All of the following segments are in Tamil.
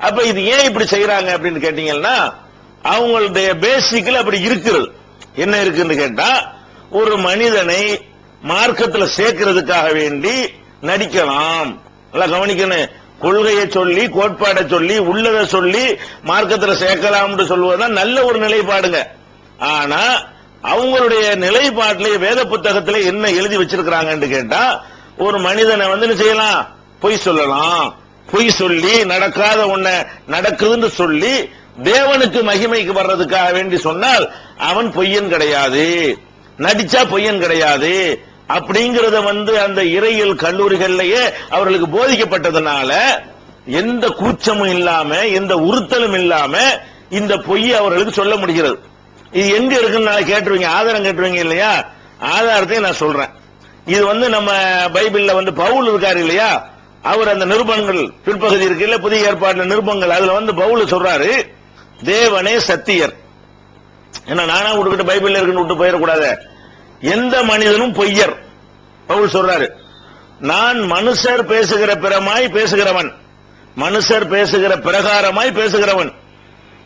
அப்ப இது ஏன் இப்படி செய்யறாங்க அப்படின்னு கேட்டீங்கன்னா அவங்களுடைய பேசிக்கல் அப்படி இருக்கிறது. என்ன இருக்குன்னு கேட்டா ஒரு மனிதனை மார்க்கத்தில் சேர்க்கிறதுக்காக வேண்டி நடிக்கலாம். நல்லா கவனிக்கணும். கொள்கையை சொல்லி கோட்பாடை சொல்லி உள்ளதை சொல்லி மார்க்கத்தில் சேர்க்கலாம்னு சொல்வதுதான் நல்ல ஒரு நிலைப்பாடுங்க. ஆனா அவங்களுடைய நிலைப்பாட்டிலே வேத புத்தகத்தில் என்ன எழுதி வச்சிருக்கிறாங்கன்னு கேட்டா ஒரு மனிதனை வந்து என்ன செய்யலாம்? பொய் சொல்லலாம். பொய் சொல்லி நடக்காத ஒண்ண நடக்குதுன்னு சொல்லி தேவனுக்கு மகிமைக்கு வர்றதுக்காக வேண்டி சொன்னால் அவன் பொய்யன் கிடையாது. நடிச்சா பொய்யன் கிடையாது. அப்படிங்கறத வந்து அந்த இறையியல் கல்லூரிகள்லயே அவர்களுக்கு போதிக்கப்பட்டதுனால எந்த கூச்சமும் இல்லாம எந்த உறுத்தலும் இல்லாம இந்த பொய்யை அவர்களுக்கு சொல்ல முடிகிறது. இது எங்க இருக்குன்னு நான் கேட்டுருவீங்க ஆதாரம் கேட்டுருவீங்க இல்லையா? ஆதாரத்தையும் நான் சொல்றேன். இது வந்து நம்ம பைபிள்ல வந்து பவுல் இருக்காரு இல்லையா? அவர் அந்த நிருபங்கள் பிற்பகுதி இருக்குல்ல புதிய ஏற்பாடுல நிருபங்கள் அதுல வந்து பவுல சொல்றாரு தேவனே சத்தியர். என்ன நானா விட்டுக்கிட்டு பைபிள் இருக்குன்னு விட்டு போயிடக்கூடாது. எந்த மனிதனும் பொய்யர். பவுல் சொல்றாரு நான் மனுஷர் பேசுகிற பிறமாய் பேசுகிறவன். மனுஷர் பேசுகிற பிரகாரமாய் பேசுகிறவன்.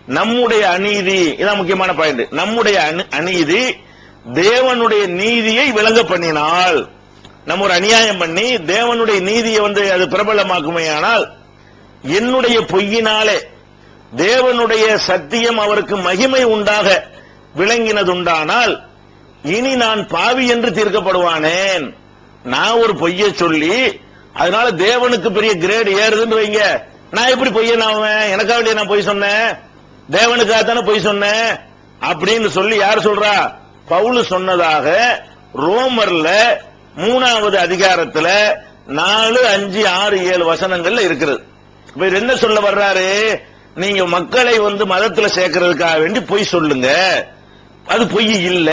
நம்முடைய அநீதி இதான் முக்கியமான பாயிண்ட் நம்முடைய அநீதி தேவனுடைய நீதியை விளங்க பண்ணினால் நம்ம ஒரு அநியாயம் பண்ணி தேவனுடைய நீதியை வந்து அது பிரபலமாக்குமே ஆனால் என்னுடைய பொய்யினாலே தேவனுடைய சத்தியம் அவருக்கு மகிமை உண்டாக விளங்கினதுண்டானால் இனி நான் பாவி என்று தீர்க்கப்படுவானேன். நான் ஒரு பொய்யை சொல்லி அதனால தேவனுக்கு பெரிய கிரேடு ஏறுதுன்னு வைங்க. நான் எப்படி பொய்யன் ஆவேன்? எனக்காக வேண்டிய நான் பொய் சொன்னேன்? தேவனுக்காக தானே பொய் சொன்னேன்? அப்படின்னு சொல்லி யார் சொல்றா? பவுல் சொன்னதாக ரோமர்ல மூணாவது அதிகாரத்துல நாலு அஞ்சு ஆறு ஏழு வசனங்கள்ல இருக்கிறது இவர் என்ன சொல்ல வர்றாரு? நீங்க மக்களை வந்து மதத்துல சேர்க்கறதுக்காக வேண்டி பொய் சொல்லுங்க. அது பொய் இல்ல.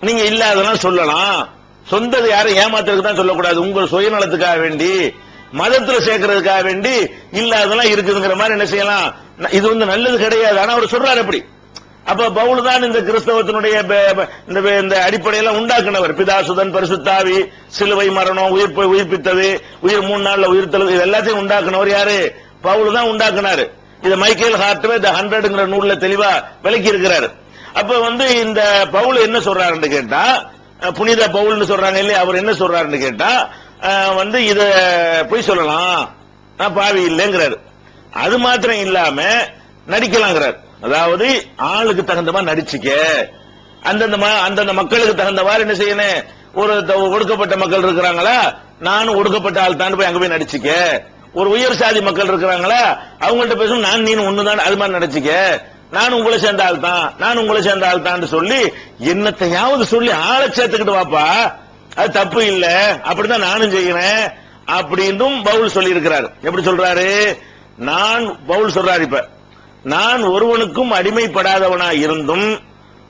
நீங்க இல்லாதெல்லாம் சொல்லலாம். சொந்தது யாரும் ஏமாத்துறதுக்கு தான் சொல்லக்கூடாது. உங்க சுயநலத்துக்காக வேண்டி மதத்துல சேர்க்கறதுக்காக வேண்டி இல்லாதெல்லாம் இருக்குதுங்கிற மாதிரி என்ன செய்யலாம்? ந- இது வந்து நல்லது கிடையாது. ஆனா அவர் சொல்றாரு அப்படி. அப்ப பவுல் தான் இந்த கிறிஸ்தவத்தினுடைய இந்த இந்த அடிப்படையெல்லாம் உண்டாக்குனவர். பிதாசுதன் பரிசுத்தாவி சிலுவை மரணம் உயிர் உயிர்ப்பித்தது உயிர் மூணு நாள்ல உயிர்த்தல் இது எல்லாத்தையும் உண்டாக்குனவர் யாரு? பவுல் தான் உண்டாக்குனாரு. இது மைக்கேல் ஹார்ட்வே த ஹண்ட்ரட்ங்கிற நூல்ல தெளிவா விளக்கி இருக்கிறாரு அப்ப வந்து இந்த பவுல் என்ன சொல்றாருன்னு கேட்டா புனித பவுல்னு சொல்றாங்க இல்லையா அவர் என்ன சொல்றாருன்னு கேட்டா வந்து இத போய் சொல்லலாம். நான் பாவி இல்லைங்கிறாரு. அது மாத்திரம் இல்லாம நடிக்கலாங்கிறார். அதாவது ஆளுக்கு தகுந்த மாதிரி நடிச்சுக்க. அந்தந்த ம- அந்தந்த மக்களுக்கு தகுந்த மாதிரி என்ன செய்யணும்? ஒரு த- ஒடுக்கப்பட்ட மக்கள் இருக்கிறாங்களா? நானும் ஒடுக்கப்பட்ட ஆள் தான் போய் அங்க போய் நடிச்சுக்க. ஒரு உயர் சாதி மக்கள் இருக்கிறாங்களா? அவங்கள்ட்ட பேசணும் நான் நீனும் ஒண்ணுதான் அது மாதிரி நடிச்சுக்க. நான் உங்களை சேர்ந்த ஆள் தான் நான் உங்களை சேர்ந்த ஆள் தான் சொல்லி என்னத்தையாவது சொல்லி ஆளை சேர்த்துக்கிட்டு வாப்பா. அது தப்பு இல்ல. அப்படிதான் நானும் செய்கிறேன் அப்படின்னும் பவுல் சொல்லி இருக்கிறாரு எப்படி சொல்றாரு? நான் பவுல் சொல்றாரு இப்ப. நான் ஒருவனுக்கும் அடிமைப்படாதவனா இருந்தும்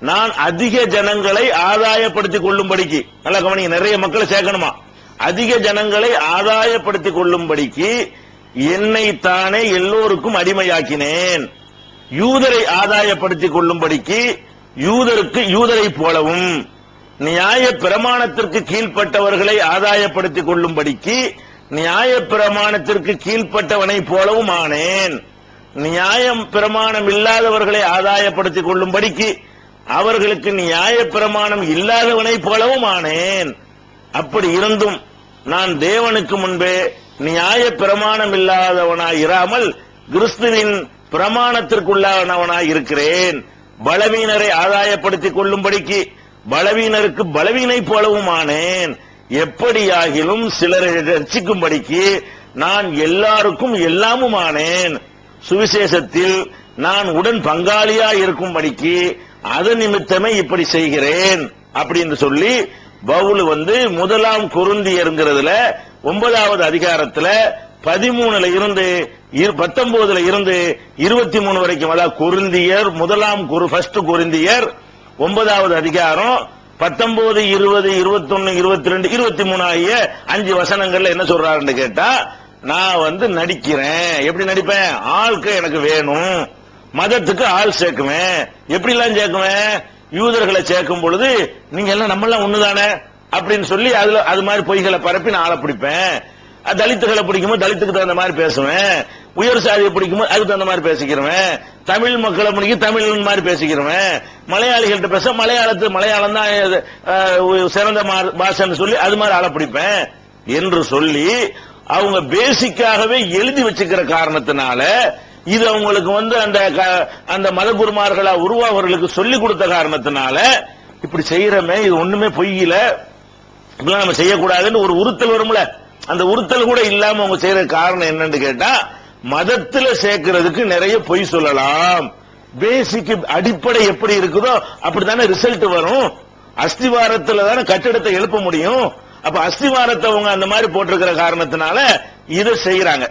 நான் அதிக ஜனங்களை ஆதாயப்படுத்திக் கொள்ளும்படிக்கு நல்லா கவனிங்க நிறைய மக்களை சேர்க்கணுமா? அதிக ஜனங்களை ஆதாயப்படுத்திக் கொள்ளும்படிக்கு என்னை தானே எல்லோருக்கும் அடிமையாக்கினேன். யூதரை ஆதாயப்படுத்திக் கொள்ளும்படிக்கு யூதருக்கு யூதரை போலவும் நியாய பிரமாணத்திற்கு கீழ்ப்பட்டவர்களை ஆதாயப்படுத்திக் கொள்ளும்படிக்கு நியாய பிரமாணத்திற்கு கீழ்ப்பட்டவனை போலவும் ஆனேன். நியாயம் பிரமாணம் இல்லாதவர்களை ஆதாயப்படுத்திக் கொள்ளும்படிக்கு அவர்களுக்கு நியாய பிரமாணம் இல்லாதவனைப் போலவும் ஆனேன். அப்படி இருந்தும் நான் தேவனுக்கு முன்பே நியாய பிரமாணம் இல்லாதவனாய் இராமல் கிறிஸ்துவின் பிரமாணத்திற்குள்ளானவனாய் இருக்கிறேன். பலவீனரை ஆதாயப்படுத்திக் கொள்ளும்படிக்கு பலவீனருக்கு பலவீனை போலவும் ஆனேன். எப்படியாகிலும் சிலரை ரட்சிக்கும்படிக்கு நான் எல்லாருக்கும் எல்லாமும் ஆனேன். சுவிசேஷத்தில் நான் உடன் பங்காளியா இருக்கும்படிக்கு அது நிமித்தமே இப்படி செய்கிறேன் அப்படின்னு சொல்லி பவுல் வந்து முதலாம் குருந்தியருங்கிறதுல ஒன்பதாவது அதிகாரத்துல பதிமூணுல இருந்து இரு- பத்தொன்பதுல இருந்து இருபத்தி மூணு வரைக்கும் அதாவது குருந்தியர் முதலாம் குரு ஃபர்ஸ்ட் குருந்தியர் ஒன்பதாவது அதிகாரம் பத்தொன்பது இருபது இருபத்தொன்னு இருபத்தி ரெண்டு இருபத்தி மூணு ஆகிய அஞ்சு வசனங்கள்ல என்ன சொல்றாருன்னு கேட்டா நான் வந்து நடிக்கிறேன். எப்படி நடிப்பேன்? ஆளுக்கு எனக்கு வேணும். மதத்துக்கு ஆள் சேர்க்குவேன். எப்படி எல்லாம் சேர்க்குவேன்? யூதர்களை சேர்க்கும் பொழுது நீங்க எல்லாம் நம்ம எல்லாம் ஒண்ணுதானே? அப்படின்னு சொல்லி அதுல அது மாதிரி பொய்களை பரப்பி நான் ஆளை பிடிப்பேன். தலித்துகளை பிடிக்கும்போது தலித்துக்கு தகுந்த மாதிரி பேசுவேன். உயர் சாதியை பிடிக்கும்போது அதுக்கு தகுந்த மாதிரி பேசிக்கிறவன் தமிழ் மக்களை பிடிக்கும் தமிழ் மாதிரி பேசிக்கிறவன் மலையாளிகள்ட்ட பேச மலையாளத்து மலையாளம் தான் சிறந்த மா- சொல்லி அது மாதிரி ஆளை பிடிப்பேன். என்று சொல்லி அவங்க பேசிக்காகவே எழுதி வச்சுக்கிற காரணத்தினால இது அவங்களுக்கு வந்து அந்த க- அந்த மதகுருமார்களா உருவாவர்களுக்கு சொல்லி கொடுத்த காரணத்தினால இப்படி செய்யறமே இது ஒண்ணுமே பொய்யில இப்படிலாம் நம்ம செய்யக்கூடாதுன்னு ஒரு உறுத்தல் வரும்ல. அந்த உறுத்தல் கூட இல்லாம அவங்க செய்யற காரணம் என்னன்னு கேட்டா மதத்துல சேர்க்கிறதுக்கு நிறைய பொய் சொல்லலாம். பேசிக் அடிப்படை எப்படி இருக்குதோ அப்படித்தானே ரிசல்ட் வரும். அஸ்திவாரத்துல தானே கட்டிடத்தை எழுப்ப முடியும். அப்ப அஸ்திவாரத்தை அவங்க அந்த மாதிரி போட்டிருக்கிற காரணத்தினால இதை செய்யறாங்க.